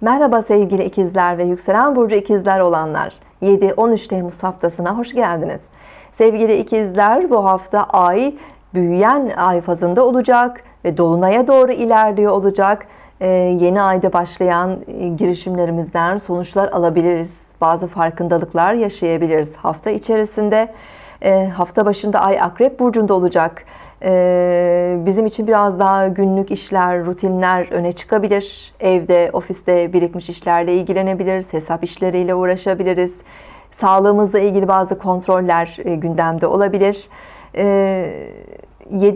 Merhaba sevgili ikizler ve yükselen burcu ikizler olanlar. 7-13 Temmuz haftasına hoş geldiniz. Sevgili ikizler bu hafta ay büyüyen ay fazında olacak ve dolunaya doğru ilerliyor olacak. Ee, yeni ayda başlayan e, girişimlerimizden sonuçlar alabiliriz. Bazı farkındalıklar yaşayabiliriz hafta içerisinde. Ee, hafta başında ay akrep burcunda olacak. Ee, bizim için biraz daha günlük işler, rutinler öne çıkabilir. Evde, ofiste birikmiş işlerle ilgilenebiliriz, hesap işleriyle uğraşabiliriz. Sağlığımızla ilgili bazı kontroller e, gündemde olabilir. 7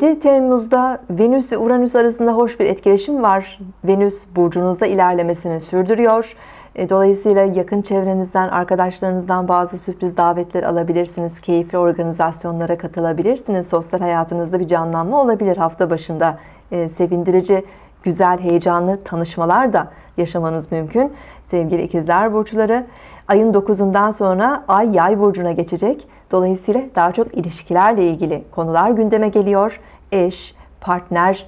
ee, Temmuz'da Venüs ve Uranüs arasında hoş bir etkileşim var. Venüs burcunuzda ilerlemesini sürdürüyor. E, dolayısıyla yakın çevrenizden, arkadaşlarınızdan bazı sürpriz davetler alabilirsiniz. Keyifli organizasyonlara katılabilirsiniz. Sosyal hayatınızda bir canlanma olabilir hafta başında. E, sevindirici, güzel, heyecanlı tanışmalar da yaşamanız mümkün. Sevgili ikizler burçları, ayın 9'undan sonra ay yay burcuna geçecek. Dolayısıyla daha çok ilişkilerle ilgili konular gündeme geliyor. Eş, partner,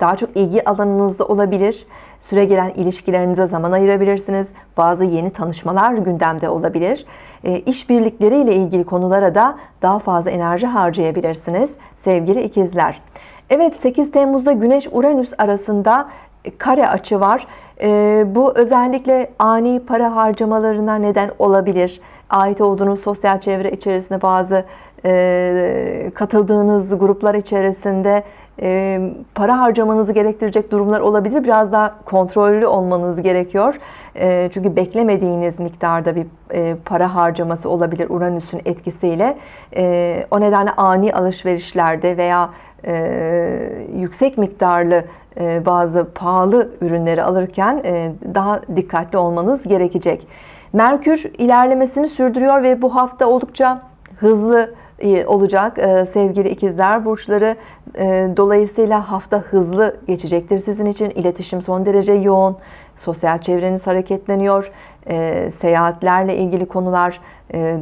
daha çok ilgi alanınızda olabilir. Süre gelen ilişkilerinize zaman ayırabilirsiniz. Bazı yeni tanışmalar gündemde olabilir. E, işbirlikleriyle ilgili konulara da daha fazla enerji harcayabilirsiniz sevgili ikizler. Evet 8 Temmuz'da Güneş Uranüs arasında kare açı var. E, bu özellikle ani para harcamalarına neden olabilir. Ait olduğunuz sosyal çevre içerisinde bazı e, katıldığınız gruplar içerisinde e, para harcamanızı gerektirecek durumlar olabilir. Biraz daha kontrollü olmanız gerekiyor. E, çünkü beklemediğiniz miktarda bir e, para harcaması olabilir Uranüs'ün etkisiyle. E, o nedenle ani alışverişlerde veya e, yüksek miktarlı e, bazı pahalı ürünleri alırken e, daha dikkatli olmanız gerekecek. Merkür ilerlemesini sürdürüyor ve bu hafta oldukça hızlı olacak e, sevgili ikizler burçları. E, dolayısıyla hafta hızlı geçecektir sizin için. İletişim son derece yoğun. Sosyal çevreniz hareketleniyor. E, seyahatlerle ilgili konular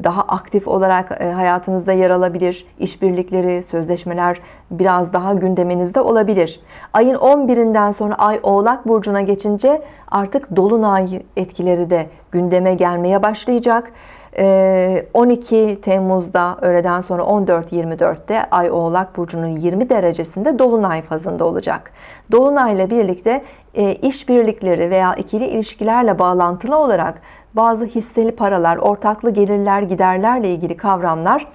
daha aktif olarak hayatınızda yer alabilir. İşbirlikleri, sözleşmeler biraz daha gündeminizde olabilir. Ayın 11'inden sonra Ay Oğlak Burcu'na geçince artık Dolunay etkileri de gündeme gelmeye başlayacak. 12 ee, Temmuz'da öğleden sonra 14-24'te Ay Oğlak Burcu'nun 20 derecesinde Dolunay fazında olacak. Dolunay ile birlikte e, işbirlikleri veya ikili ilişkilerle bağlantılı olarak bazı hisseli paralar, ortaklı gelirler, giderlerle ilgili kavramlar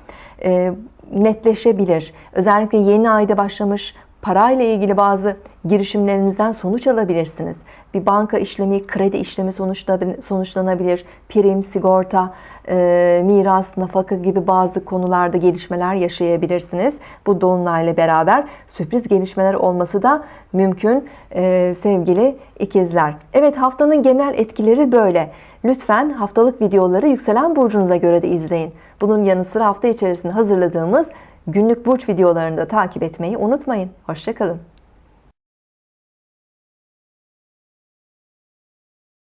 e, netleşebilir. Özellikle yeni ayda başlamış parayla ilgili bazı girişimlerinizden sonuç alabilirsiniz. Bir banka işlemi, kredi işlemi sonuçlanabilir. Prim, sigorta, e, miras, nafaka gibi bazı konularda gelişmeler yaşayabilirsiniz. Bu dolunayla beraber sürpriz gelişmeler olması da mümkün e, sevgili ikizler. Evet haftanın genel etkileri böyle. Lütfen haftalık videoları yükselen burcunuza göre de izleyin. Bunun yanı sıra hafta içerisinde hazırladığımız günlük burç videolarını da takip etmeyi unutmayın. Hoşçakalın.